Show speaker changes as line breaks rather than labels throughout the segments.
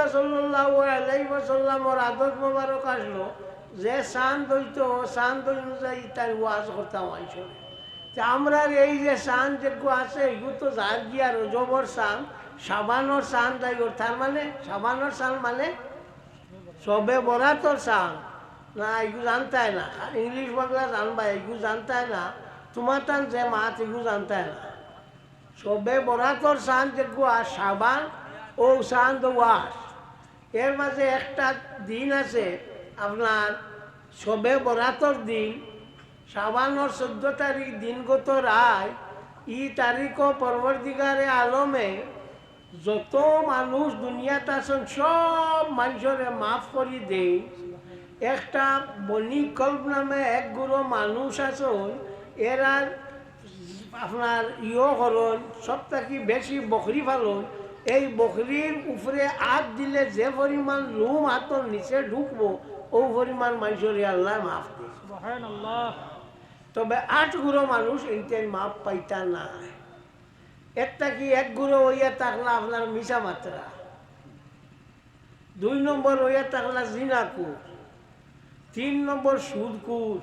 রসুল্লাহ সাল্লাহ আলাইসাল্লামর আদত মোবারক আসলো, যে শান্ত হইতো শান্ত অনুযায়ী তার ওয়াজ করতাম আইসলে তা আমরা এই যে শান যেগুলো আছে এগুলো তো যার গিয়া রজবর শান, সাবানোর শান তাই তার মানে সাবানোর শান মানে সবে বরাতর শান। না এগুলো জানতায় না ইংলিশ বাংলা জানবা এগুলো জানতায় না তোমার টান যে মাছ এগুলো জানতায় না। সবে বরাতর শান যেগুলো আর সাবান ও শান তো ওয়াস এর মাঝে একটা দিন আছে, আপনার সবে বরাতর দিন সাবানোর চোদ্দ তারিখ দিনগত রায়, ই তারিখ পরবর্তীকারে আলমে যত মানুষ দুনিয়াতে আছেন, সব মানুষরে মাফ করি দেই। একটা বনিকল্প নামে এক মানুষ আছেন এরা আপনার ইয়ে করুন সব থাকি বেশি বকরি ফালুন এই বকরির উপরে হাত দিলে যে পরিমাণ লুম হাতর নিচে ঢুকবো ও পরিমাণ মানুষের আল্লাহ মাফ তবে আট গুঁড়ো মানুষ এইটাই মাপ পাইতা না একটা কি এক গুঁড়ো হইয়া থাকলা আপনার মিশা মাত্রা দুই নম্বর হইয়া থাকলা জিনাকুর তিন নম্বর সুদকুর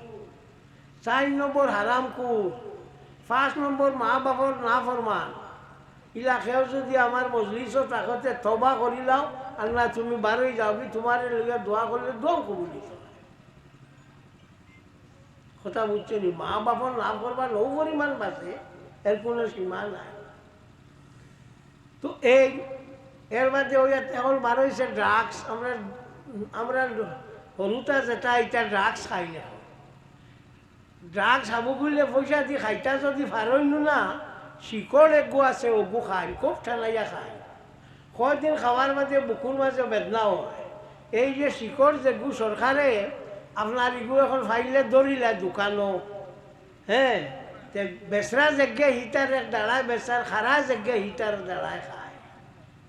চার নম্বর হারামকুর পাঁচ নম্বর মা বাপর না ফরমান ইলাকেও যদি আমার মজলিসও তাকতে তবা করিলাও আল্লাহ তুমি বারোই যাও কি তোমার দোয়া করলে দোয়া কবুলি কথা বুঝছ নি? মা বাপর লাভ করবার নৌ পরিমাণ বাসে এর কোনো সীমা নাই। তো এই এর মধ্যে ওই এখন বার হয়েছে ড্রাগস আমরা আমরা হলুতা যেটা এটা ড্রাগস খাই না ড্রাগস খাব বুঝলে পয়সা দিয়ে খাইটা যদি ফারইনু না শিকড় এগু আছে ওগু খাই খুব ঠান্ডাইয়া খায়। কয়দিন খাওয়ার মাঝে বুকুর মাঝে বেদনাও হয়। এই যে শিকড় যেগু সরকারে আপনার ইগু এখন ফাইলে ধরিলে দোকানও হ্যাঁ বেসরা জেগে হিটার দাঁড়ায় বেসার খারা জেগে হিটার দাঁড়ায় খায়।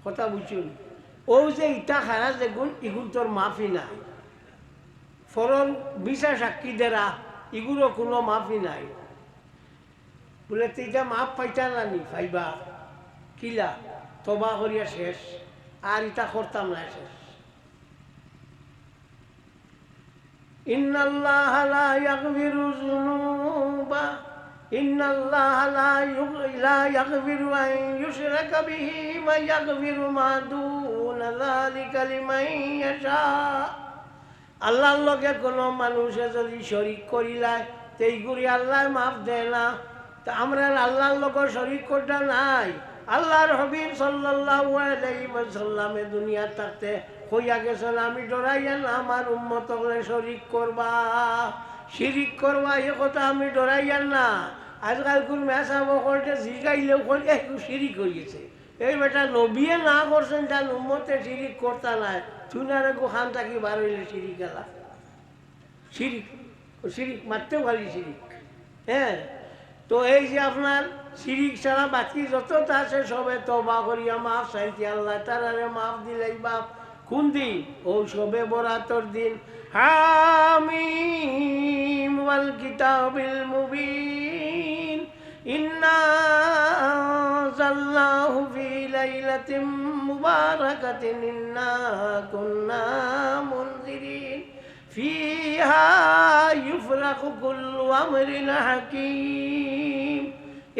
কথা বুঝুন ও যে ইটা খারা যেগুন ইগুন তোর মাফি নাই। ফরন বিশা সাক্ষী দেরা ইগুলো কোনো মাফি নাই। বলে তিটা মাপ পাইতা নানি ফাইবা কিলা তবা করিয়া শেষ আর ইটা করতাম না শেষ إن الله لا يغفر الذنوب إن الله لا يغ- لا يغفر أن يشرك به ويغفر ما دون ذلك لمن يشاء আল্লাহর লগে কোনো মানুষে যদি শরিক করিলায় তেইগুড়ি আল্লাহ মাফ দেয় না তা আমরা আল্লাহর লগে শরিক করতে নাই। আল্লাহর হবিব ওয়াসাল্লামে দুনিয়া থাকতে হইয়া গেছেন, আমি ডরাইয়া না, আমার উম্মত হলে শরিক করবা। শিরিক করবা, এ কথা আমি ডরাইয়া না। আজকাল কোন মেসা বকরতে জিগাইলেও একটু শিরিক হয়েছে এই বেটা নবিয়ে না করছেন, তার উম্মতে শিরিক করতা নাই। তুই না রে খান থাকি বার হইলে শিরিক গেলা। শিরিক শিরিক মারতেও খালি শিরিক। হ্যাঁ? তো এই যে আপনার শিরিক ছাড়া বাকি যতটা আছে সবে তবা করিয়া মাফ চাইছি আল্লাহ তারারে মাফ দিলেই বাপ কোন দিন? ও সবে বরাতর দিন। হামিম ওয়াল কিতাবিল মুবিন। ইন্না আনজালনাহু ফি লাইলাতিন মুবারাকাতিন। ইন্না কুন্না মুনজিরিন।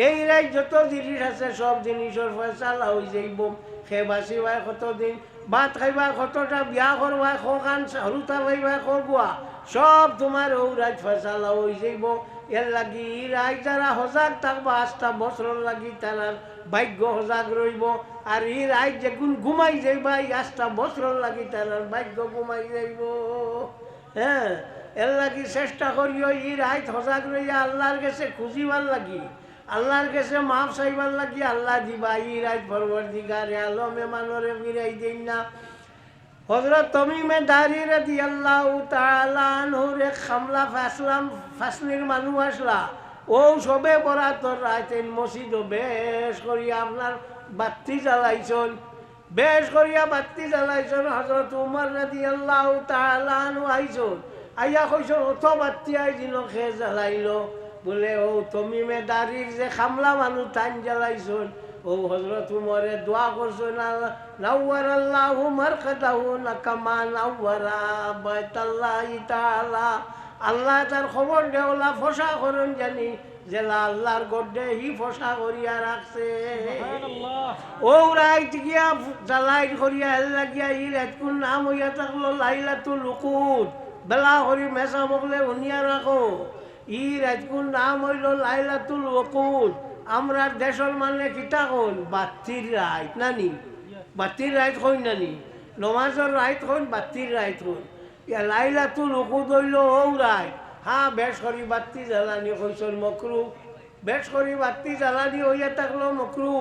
এই রাই যত জিনিস আছে, সব জিনিসের ফয়সালা হয়ে যাইব। খেবাসি বাই কতদিন ভাত খাইবা কতটা, বিয়া করবা খান হরুতা পাইবা করবা সব তোমার ও রাজ ফয়সালা হয়ে যাইব। এর লাগি রাজ যারা সজাগ থাকবা আস্থা বছর লাগি তারা ভাগ্য সজাগ রইব। আর ই রাজ যেগুন ঘুমাই যাইবা আস্থা বছর লাগি তারা ভাগ্য ঘুমাই যাইব। হ্যাঁ এর লাগি চেষ্টা করিও ই রাত সজাগ রইয়া আল্লাহর কাছে খুঁজিবার লাগি, আল্লাহর কাছে মাফ চাইবার লাগি, আল্লাহ দিবা ই রাত ভরবর দিগারে আলমে মানরে ফিরাই দিন না। হজরত তমিমে দাঁড়িয়ে দি আল্লাহ তালানহুর এক খামলা ফাসলাম, ফাসলির মানুষ আসলা, ও সবে বরাতর রাতেন মসজিদ বেশ করিয়া আপনার বাতি জ্বালাইছন। বেশ করিয়া বাতি জ্বালাইছন হজরত উমর নদী আল্লাহ তালানু আইছন আইয়া কইছন অত বাতি আইছিল খে জ্বালাইল। বলে, ও তমিমে দাঁড়ির যে খামলা মানুষ টান জ্বালাইছন। ও হজরত উমরে দোয়া করছন নাওয়ার আল্লাহ উমর কাদাহু না কামা নাওয়ারা বাইতাল্লাহ ইতালা আল্লাহ তার খবর দেওলা ফসা করুন জানি জেলা আল্লাহর গড্ডে হি ফসা করিয়া রাখছে। ও রাইত গিয়া জ্বালাই করিয়া এল্লা গিয়া ই রাতকুন নাম হইয়া থাকল লাইলাতুল লুকুত বেলা করি মেসা বকলে উনিয়া রাখো ই রাতকুন নাম হইল লাইলাতুল আমরা দেশের মানে কিতা কন বাতির রাইত নানি বাতির রাইত কই নানি নমাজের রাইত কইন বাতির রাইত ইয়া লাইলাতুল লুকুত হইল ও রাইত হ্যাঁ বেশ করি বাতি জ্বালানি কইসন মকরু বেশ করি বাতি জ্বালানি হইয়া থাকল মকরু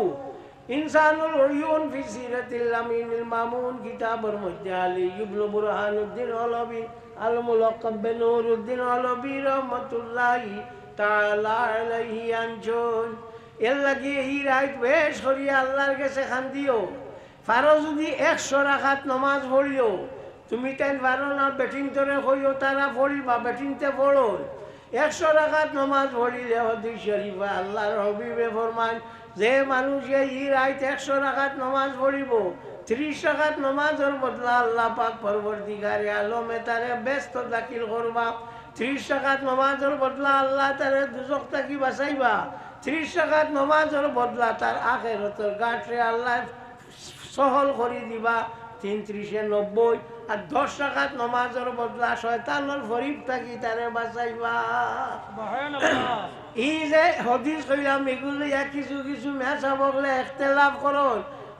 ইনসানুল ওয়ুন ফি সিরাতিল আমিনুল মামুন কিতাবের মধ্যে আলী ইবনু বুরহানুদ্দিন অলবি আল মুলাক্কাব বিনুরুদ্দিন অলবি রহমাতুল্লাহি তাআলা আলাইহি আনজন। এর লাগি এই রাত বেশ করিয়া আল্লাহর কাছে খান দিও ফারো যদি একশো রাখাত নমাজ পড়িও তুমি তাই পারো না বেটিং তোরে কইও তারা পড়িবা বেটিংতে পড়ো। একশো রাখাত নমাজ পড়িলে হদি শরীফা, আল্লাহর হবিবে ফরমান যে মানুষে ই রাইত একশো রাখাত নমাজ পড়িব, ত্রিশ রাখাত নমাজের বদলা আল্লাহ পাক পরবর্তীকারে আলমে তারে ব্যস্ত দাখিল করবা। ত্রিশ টাকাত নমাজের বদলা আল্লাহ তারে দুজক থাকি বাঁচাইবা। ত্রিশ টাকাত নমাজের বদলা তার আখেরতর গাঁটরে আল্লাহ সহল করে দিবা। তিন ত্রিশে নব্বই আর দশ টাকাত নমাজের বদলা শয়তানোর ফরিব থাকি তারে বাঁচাইবা। ই যে হদিস কইলাম এগুলো কিছু কিছু মেসা বগলে এখতেলাফ করন।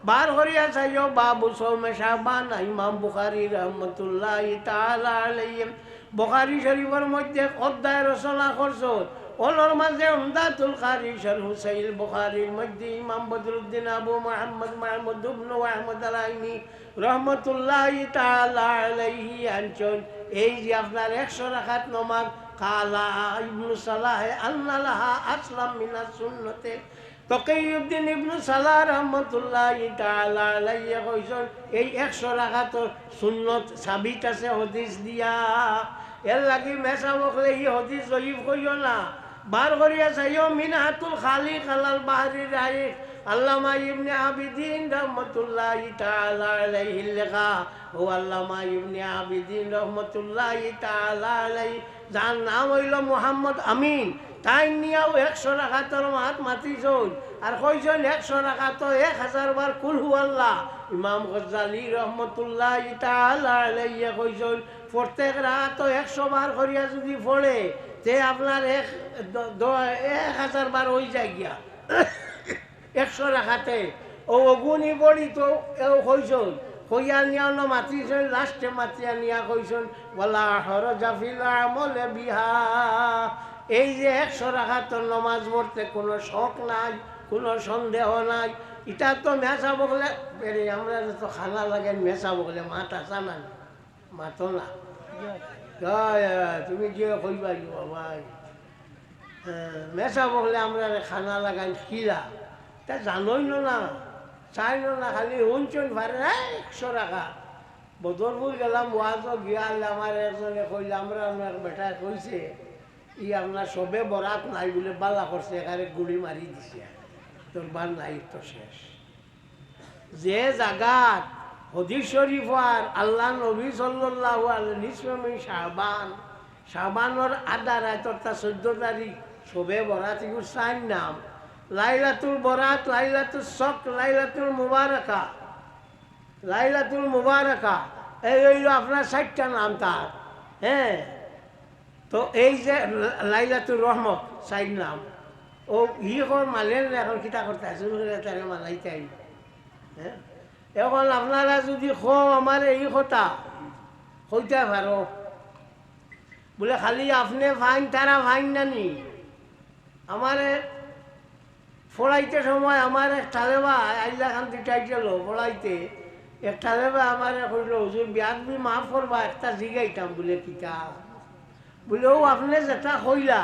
বার করিয়া চাইও বাবু সৌমে সাহবান ইমাম বুখারি রহমতুল্লাহ তাআলা আলাইহিম। বুখারি শরীফের মধ্যে অধ্যায় রচনা করছেন ওনার মাঝে উমদাতুল কারি শরহ সাইল বুখারীর মধ্যে ইমাম বদরুদ্দিন আবু মুহাম্মদ মাহমুদ ইবনে আহমদ আলাইনি রহমতুল্লাহ তাআলা আলাইহি আনছেন এই যে আপনার একশো রাখাত নমাজ, কালা ইবনু সালাহ আল্লাহ আসলাম মিনাস সুন্নতে। তকিউদ্দিন ইবনু সালাহ রহমতুল্লাহ তাআলা আলাইহি কইছেন, এই একশো রাখাত সুন্নত সাবিত আছে, হদিস দিয়া। এর লাগি মেসা বকলে ই হদিস জয়ীফ কইও না। বার করিয়া চাইও মিনাহাতুল খালি খালাল বাহারি রাইক আল্লামা ইবনে আবিদিন রহমতুল্লাহ তাআলা আলাইহি লেখা। ও আল্লামা ইবনে আবিদিন রহমতুল্লাহ তাআলা আলাইহি। যার নাম হইল মোহাম্মদ আমিন। তাই নিয়েও একশো রাখাতর মাত মাতিছন আর কইজন একশো রাখাত এক হাজার বার কুলহু আল্লাহ ইমাম গজ্জালি রহমতুল্লাহ তাআলা আলাইহি কইজন প্রত্যেক রাত একশো বার করিয়া যদি পড়ে, তে আপনার এক এক হাজার বার হয়ে যায় গিয়া। একশো রাখাতে। ও অগুনি বড়ি তো এও কইসন কইয়া নিয়া ন মাতিছেন লাস্টে মাতিয়া নিয়া কইসন বলা হর জাফিল আমলে বিহা। এই যে একশো রাখাতর নমাজ পড়তে কোনো শখ নাই, কোনো সন্দেহ নাই। এটা তো মেসা বগলে আমরা তো খানা লাগে মেসা বগলে মাত আসা না মাতো না জয়, তুমি যে কইবা ভাই মেসা বগলে আমরা খানা লাগাই কিরা তা জানোই না চাই না খালি শুনছুন ভারে একশো টাকা। বদরপুর গেলাম ওয়াজ গিয়া আমার একজনে কইলে আমরা আমার বেটা কইছে ই আপনার সবে বরাত নাই বলে বালা করছে এখানে গুলি মারি দিছে। তোর বার নাই তো শেষ। যে জাগাত হদিস শরীফ আর আল্লাহ নবী সাল্লাহ নিসমি শাহবান শাহবানোর আধা রাত অর্থাৎ চোদ্দ তারিখ সবে বরাত চার নাম। লাইলাতুল বরাত লাইলাতুল শক লাইলাতুল মুবারকা। লাইলাতুল মুবারকা, এই হইল আপনার ষাটটা নাম তার হ্যাঁ? তো এই যে লাইলাতুর রহমত সাইড নাম। ও ই কর মালেন এখন কিতা করতে আছে তারে মালাইতে হ্যাঁ? এখন আপনারা যদি খ আমার এই কথা হইতে পারো বলে খালি আপনি ফাইন তারা ফাইন নানি আমারে ফোড়াইতে সময় আমার এক ঠালেবা আইলা খান দিটাই গেল ফোড়াইতে এক ঠালেবা আমার কইল হুজুর বিয়াত বি মাফ করবা একটা জিগাইতাম বলে কিতা বলে ও আপনি যেটা কইলা,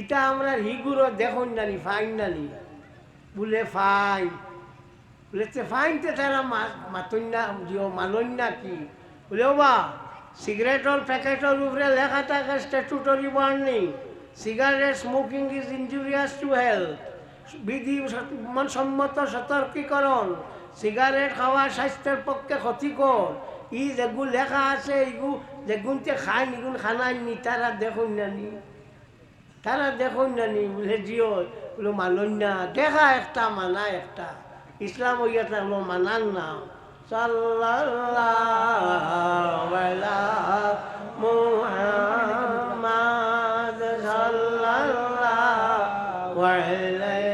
ইটা আমরা হিগুরো দেখুন নানি ফাইন নানি বলে, ফাইন। বলে তে ফাইনতে তারা মাতন না দিও মানন কি বলে বা সিগারেটর প্যাকেটের উপরে লেখা থাকে statutory warning cigarette smoking is injurious to health বিধি সম্মত সতর্কীকরণ সিগারেট খাওয়া স্বাস্থ্যের পক্ষে ক্ষতিকর ই যেগুলো লেখা আছে এইগু যেগুনতে খায় নিগুন খানায় নি তারা দেখুন না নি তারা দেখুন না নি বলে জিও বলে মানন না দেখা একটা মানা একটা ইসলাম হইয়া থাকল মানান না। সাল্লাল্লাহু আলা মুহাম্মাদ সাল্লাল্লাহু আলাইহি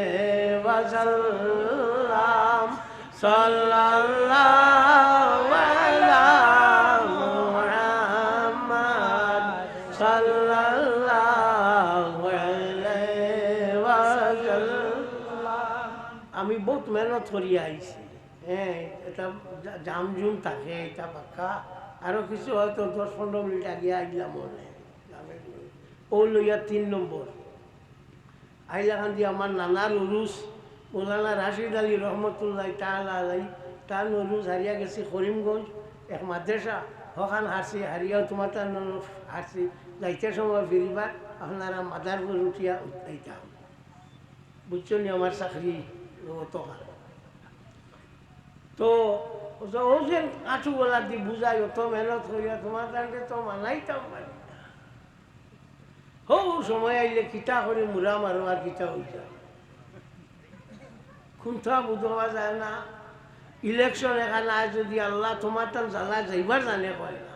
মেহনত করি আইছি। হ্যাঁ এটা জা- জাম জুম থাকে, এটা পাক্কা। আরও কিছু হয়তো দশ পনেরো মিনিট আগে আইলাম ও লইয়া তিন নম্বর। আইলাখান দিয়ে আমার নানার উরুস মৌলানা রাশিদ আলী রহমতুল্লাহ তাল আলাই, তার উরুস হারিয়া গেছি করিমগঞ্জ, এক মাদ্রাসা। হখান হারছি, হারিয়াও তোমার তার হারছি। যাইতে সময় ফিরিবার আপনারা মাদারপুর উঠিয়া উঠাইতাম। বুঝছ নি আমার চাকরি? অতখান তো ও যে আঁচু গলা দি বুঝাই অত মেহনত করিয়া তোমার কারণে তো মানাইতাম পারি হৌ, সময় আইলে কিতা করে মুরা মারো আর কিতা হইতা। খুন্থা বুঝবা যায় না। ইলেকশন এখানে যদি আল্লাহ তোমার তার জ্বালা যাইবার জানে কয় না।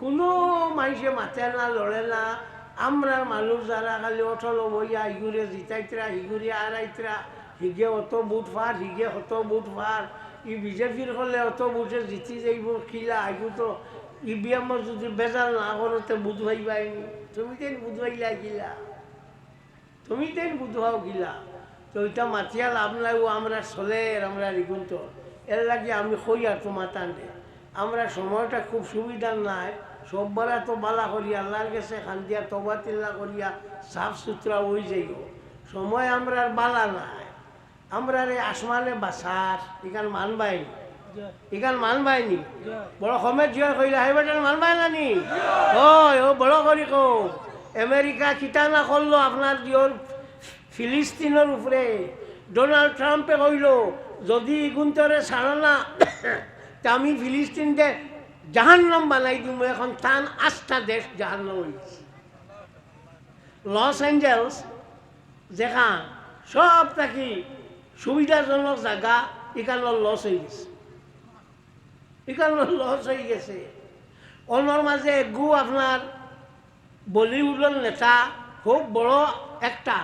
কোনো মানুষে মাতে না, লড়ে না। আমরা মানুষ যারা খালি অটল বইয়া ইগুরে জিতাইতরা ইগুরে আড়াইতরা হিগে অত বুট ফার হিগে অত বুট ফার ই বিজেপির হলে অত বুটে জিতি যাইব খিলা আইগু তো? ই বিএমর যদি বেজাল না করতে বুধ ভাইবাইনি তুমি তেন বুধ ভাইলা গিলা তুমি তেন বুধবাও গিলা। তো ওইটা মাতিয়া লাভ নাই ও আমরা চলের আমরা রিগুন্ত এর লাগে আমি কই আর তোমার টানতে আমরা সময়টা খুব সুবিধার নাই। সববারা তো বালা করিয়া আল্লাহর কাছে খান্দিয়া, তবা তিল্লা করিয়া সাফ সুতরা হয়ে যাইব। সময় আমরা বালা নাই। আমরা রে আসমানে বাসার এখান মানবাই এখান মানবাইনি বড় সমেত জিয়া কইলা হেবেটার মানবাই নানি ওই ও বড় করি কো আমেরিকা কিতা না করল আপনার জিওর ফিলিস্তিনের উপরে ডোনাল্ড ট্রাম্পে কইল যদি গুন্তরে ছাড়ো না তা আমি ফিলিস্তিনকে জাহান্নাম বানাই দিব এখন টান আস্থা দেশ জাহান্নাম হয়েছে লস এঞ্জেলস যেখান সব থাকি সুবিধাজনক জায়গা এখানে লস হয়ে গেছে। এখানে লস হয়ে গেছে। অন্যর মাঝে গু আপনার বলিউডের নেতা, খুব বড় একটা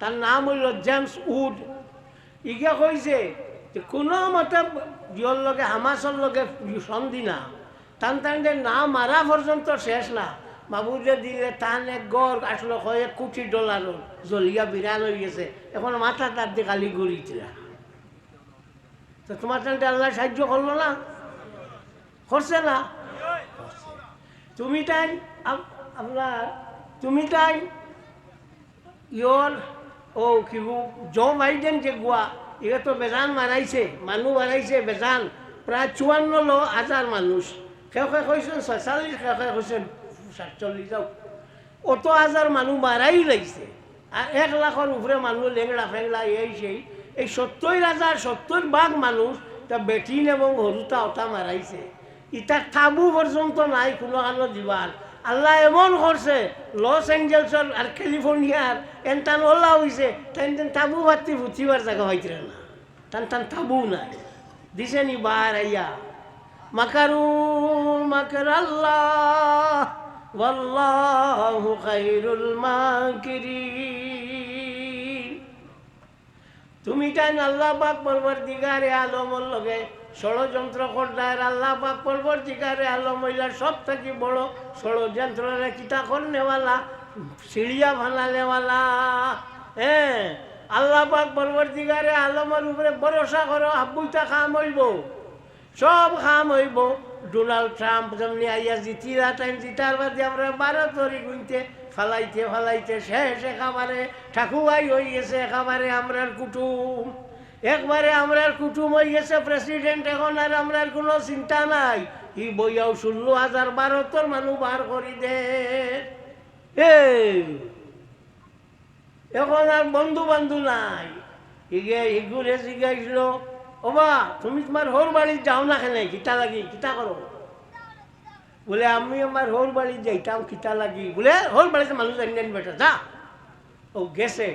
তার নাম হইল জেমস উড। ইগে কইছে যে কোনো মতে জিওর লগে হামাসর লগে সন্ধি না। তান টান যে না মারা পর্যন্ত শেষ না। বাবুরে দিলে এক গড় আসলে কয়েক কোটি ডলারর জলিয়া বিরান হয়ে গেছে এখন মাথা তার দিয়ে খালি গড়িতরা তো তোমার টানটা আল্লাহ সাহায্য করল না? করছে না? তুমি তাই আপ- আপনার তুমি তাই ইয়র ও কি জো বাইডেন যে গোয়া এরা তো বেজান মারাইছে মানুহ মারাইছে বেজান। প্রায় চুয়ান্ন লো হাজার মানুষ কেউ কে কৈছেন ছয়চল্লিছ কেউ কে কৈছেন সাতচল্লিছ যাও অত হাজার মানুহ মারাই লাগিছে আর এক লাখর উপরে মানুষ লেংড়া ফেংড়া এই সেই। এই সত্তর হাজার সত্তর ভাগ মানুষ তা বেটিন এবং হরুতা ওটা মারাইছে ইটা তাবু পর্যন্ত নাই, কোনো কারণ দিবার আল্লাহ এমন করছে লস এঞ্জেলসর আর ক্যালিফোর্নিয়ার এন টান ওলা হয়েছে টান তেন তাবু ভাতি উঠিবার জায়গা হইতে না। টান টান তাবু নাই। দিছে নি বার আইয়া। মাকারু মাকার আল্লাহ। ওয়াল্লাহু খাইরুল মাকিরিন। তুমি তাই আল্লাহ পাক পর্বর দিগারে আলমর লগে ষড়যন্ত্র করদার আল্লাহ পাক পর্বর আলম হইলার সব থেকে বড় ষড়যন্ত্রের কিতা করনেওয়ালা? সিঁড়িয়া ভানালেওয়ালা হ্যাঁ আল্লাহ পাক পর্বর দিগারে আলমের উপরে ভরসা করো হাব্বুইটা খাম হইব। সব খাম হইব। ডোনাল্ড ট্রাম্প যেমনি আইয়া জিতিরা টাইম জিতার বাদে আমরা বারো তরি গুনতে ফালাইতে ফালাইতে শেষ একেবারে ঠাকুয়াই হয়ে গেছে, একেবারে আমরার কুটুম। একবারে আমরার কুটুম হয়ে গেছে প্রেসিডেন্ট এখন আর আমরার কোনো চিন্তা নাই। ই বইয়াও ষোলো হাজার বারো তোর মানুষ বার করি দে। এখন আর বন্ধু বান্ধু নাই। ইগে ইগুরে জিগাইছিল ওবা তুমি তোমার হোর বাড়ি যাও না কেন? কিতা লাগি, কিতা করো বলে, আমি আমার হোর বাড়ি যাইতাম কিতা লাগি। বলে হোর বাড়িতে মানুষ জানি বেটা যা। ও গেছে।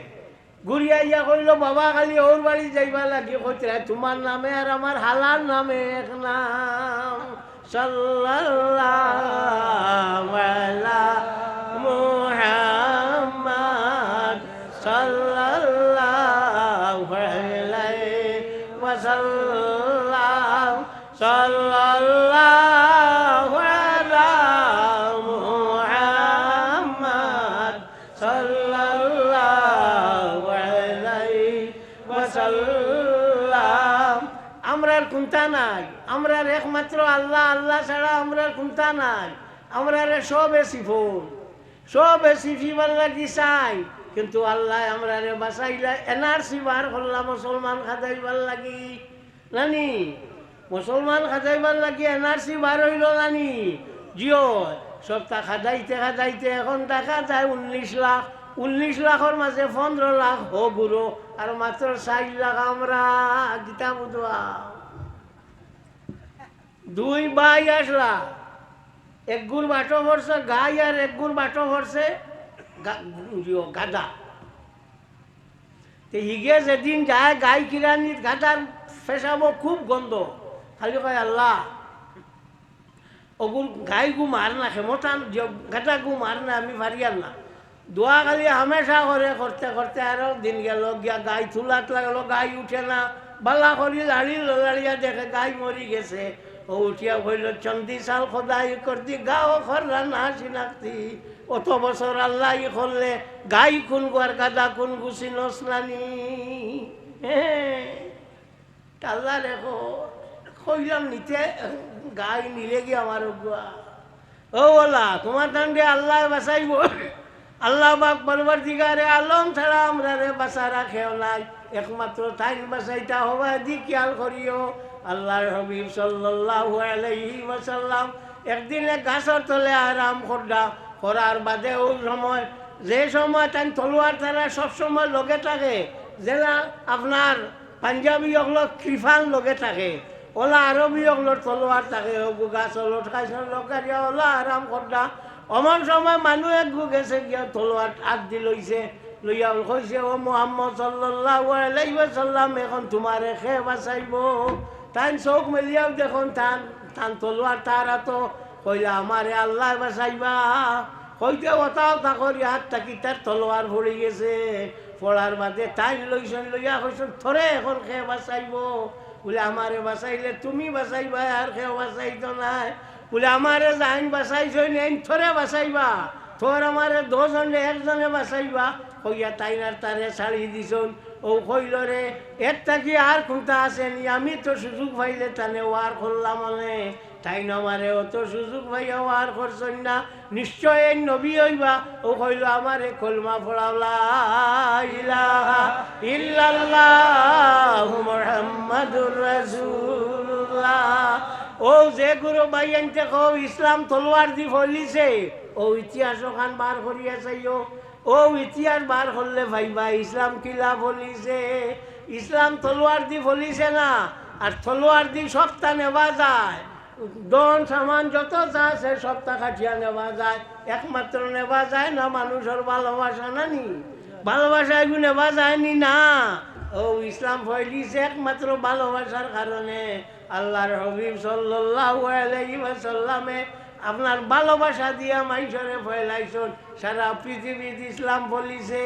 ঘুরিয়া ইয়া কইল, বাবা খালি ওর বাড়ি যাইবা লাগি। কইতে তোমার নামে আর আমার হালার নামে এক নাম। সাল্লাল্লাহু আলা মুহাম্মদ সাল্লাল্লাহু কুন্তা নাই? আমরার একমাত্র আল্লাহ আল্লাহ ছাড়া আমরার কুন্তা নাই? আমরার সবে সিফুন। সবে সিফিবার লাগি চাই? কিন্তু আল্লাহ আমরারে বাঁচাইলা, এনআরসি বার করলাম মুসলমান খাদাইবার লাগি। নানি, মুসলমান খাদাইবার লাগি, এনআরসি বার হইল নানি। জিও, সপ্তাহ খাদাইতে খাদাইতে এখন টাকা যায় উনিশ লাখ। উনিশ লাখের মাঝে পনেরো লাখ হো গুরু আর মাত্র ষাট লাখ আমরা গীতা বুধবা দুই বাই আসলা। এক গুড় বাটো ভরছে, গাই আর এক গুড় বাটো ভরছে গাদা। তে হিগে যেদিন যায়, গাই কিরানি গাদার ফেসাব খুব গন্ধ। খালি কয়, আল্লাহ ওগুর গাই গু মার না ক্ষমতান গাদা গু মার না, আমি পারিয়ার না দোয়া খালি হামেশা করে, করতে করতে আরও দিন গেল, গিয়া গাই থুলাত লাগল, গাই উঠে না। বালা করি লাড়ি, লাড়িয়া দেখে গাই মরি গেছে। উঠিয়া হইল চন্দি সাল খোদাই করতি, গাও খররা না চিনাক্তি অত বছর আল্লাহ করলে, গাই কোন গোয়ার গাদা, কোন গুছি নসলানি হ্যাঁ আল্লাহ রেখো কইলাম নিতে, গাই নিলে গিয়ে আমার গুয়া ও বলা তোমার দান্ডে আল্লাহ বাঁচাইব। আল্লাহ বাক বলবার দিগারে আলম ছাড়া আমরা রে বাঁচা রাখেও নাই। একমাত্র তাই বাঁচাইটা হবা দি খেয়াল করিও আল্লাহর হবিব সাল্লাল্লাহু আলাইহি একদিনে গাছর তলে আরাম করডা করার বাদে ওই সময়, যে সময় তাই তলোয়ার তারা সবসময় লগে থাকে যেনা আপনার পাঞ্জাবি অগল কৃফান লগে থাকে, ওলা আরবি অগলোর তলোয়ার থাকে গাছ ওলট লগারিয়া ওলা আরাম করডা অমন সময় মানুহ এক গেছে গিয়া তলোয়ার হাত দি লইছে, লইয়া কইছে, ও মোহাম্মদ সাল্লাল্লাহু আলাইহি ওয়াসাল্লাম, এখন তোমারে খে বাঁচাইব। তাই চোখ মেলিয়াও দেখুন তান তান তলোয়ার তারা তো কইলা, আমারে আল্লাহ বাঁচাইবা। কইতে ওটাও তাকর হাত থাকি তার তলোয়ার পড়ে গেছে। পড়ার বাদে তাই লইছেন লইয়া কইছেন থরে এখন খে বাঁচাইব। বলে আমারে বাঁচাইলে তুমি বাঁচাইবা আর কেউ বাঁচাইতো নাই। বলে আমারে জাইন বাঁচাইছ নেন থরে বাঁচাইবা। তোর আমারে দশজনে একজনে বাঁচাইবা। কইয়া তাইনার তারে ছাড়ি দিছন ও কইল রে, এর থাকি আর কোনটা আসেনি? আমি তো সুযোগ পাইলে তানে ওয়ার করলাম মানে তাই নমারে অত সুযোগ পাইয়া ওয়ার করছেন না। নিশ্চয় এই নবী হইবা। ও কইল, আমারে কলমা পড়াওলা ইলাহা ইল্লাল্লাহ মুহাম্মাদুর ও যে গুরু ভাই আনতে কও, ইসলাম তলোয়ার দি ফলিছে। ও ইতিহাস ওখান বার করিয়া চাইও ও ইতিহাস বার করলে ভাইবা ইসলাম কিলা ফলিছে ইসলাম তলোয়ার দি ফলিছে না, আর তলোয়ার দি সপ্তাহ নেওয়া যায়। দন সামান যত যা আছে সপ্তাহ কাটিয়া নেওয়া যায়। একমাত্র নেওয়া যায় না মানুষের ভালোবাসা না নি? ভালোবাসা এগুলো নেওয়া যায়নি না ও ইসলাম ফয়লিছে একমাত্র ভালোবাসার কারণে। আল্লাহর হবিব সাল্লাল্লাহু আলাইহি ওয়াসাল্লামে আপনার ভালোবাসা দিয়া মাইসরে ফয়লাইছন সারা পৃথিবীত ইসলাম ফলিছে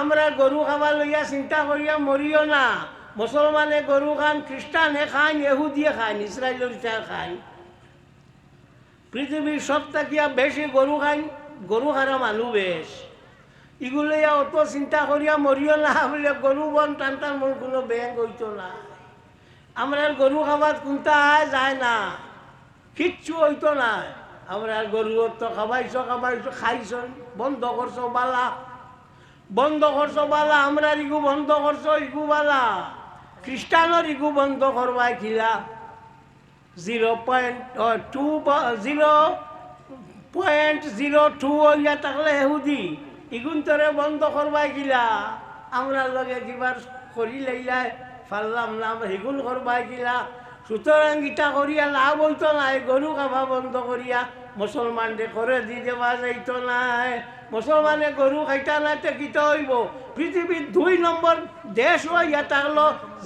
আমরা গরু খাবার লইয়া চিন্তা করিয়া মরিও না। মুসলমানে গরু খান খ্রিস্টানে খান এহুদিয়ে খান ইসরায়েলের খান পৃথিবীর সব থাকিয়া বেশি গরু খান গরু খারা মানুষ বেশ। এগুলো অত চিন্তা করিয়া মরিও না বলে গরু বন টান টান মন কোনো ব্যাংক হইতো না। আমরা গরু খাবার কোনটা যায় না। কিচ্ছু হইতো না। আমরা গরু তো খাবাইছ খাবাইছ খাইছ, বন্ধ করছ বালা। বন্ধ করছ বালা আমরা ইগু বন্ধ করছ, ইগু বালা। খ্রিস্টানের ইগু বন্ধ করবাই খিলা। Zero point two zero point zero two হইয়া থাকলে এহুদি, ইগুন তোরে বন্ধ করবাই গিলা আমরা লগে কিবার করি লাইলাই পারলাম না, হিগুল করবাই কিলা সুতরাং ইটা করিয়া লাভ হইতো নাই, গরু খাবা বন্ধ করিয়া মুসলমানকে করে দি দেওয়া যাইতো নাই। মুসলমানে গরু খাইতা নাই তে কিতা হইব? পৃথিবীর দুই নম্বর দেশ হইয়া থাকল,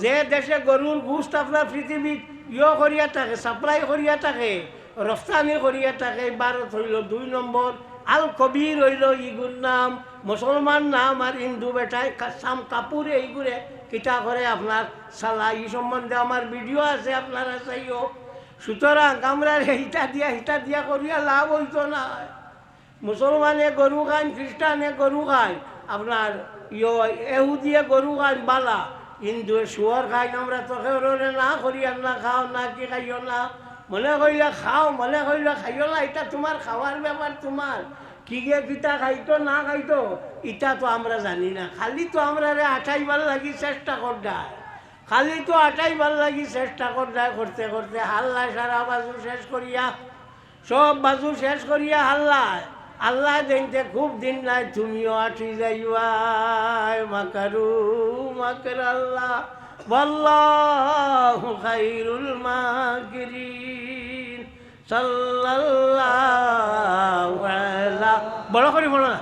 যে দেশে গরুর গুস্ত আপনার পৃথিবীর ইয়ে করিয়া থাকে, সাপ্লাই করিয়া থাকে, রফতানি করিয়া থাকে, ভারত হইল দুই নম্বর। আল কবির হইল ইগুর নাম, মুসলমান নাম আর হিন্দু বেটায় সাম কাপুর এইগুড়ে কিতা করে আপনার সালা, এই সম্বন্ধে আমার ভিডিও আছে, আপনারা চাইও। সুতরাং আমরা হিটা দিয়া হিটা দিয়া করিয়া লাভ হইতো না। মুসলমানে গরু খান, খ্রিস্টানে গরু খান, আপনার ইয় এহুদিয়ে গরু খান, বালা। হিন্দু শুয়ার খাই, আমরা তো কেউরে না করিয়া না খাও, না কি খাইও না। মনে করিলে খাও, মনে করিলে খাইও না, এটা তোমার খাওয়ার ব্যাপার তোমার। কি পিতা কিতা খাইতো, না খাইতো ইটা তো আমরা জানি না। খালি তো আমরা রে আঠাইবার লাগি চেষ্টা কর খালি তো আঠাইবার লাগি চেষ্টা করডায় করতে করতে হাল্লা সারা বাজু শেষ করিয়া সব বাজু শেষ করিয়া হাল্লা আল্লাহ দেখতে খুব দিন নাই, তুমিও আঠি যাই মাকারু মাকার আল্লাহ। বল্লাহ খাইরুল মাগরি বড় করে বলো না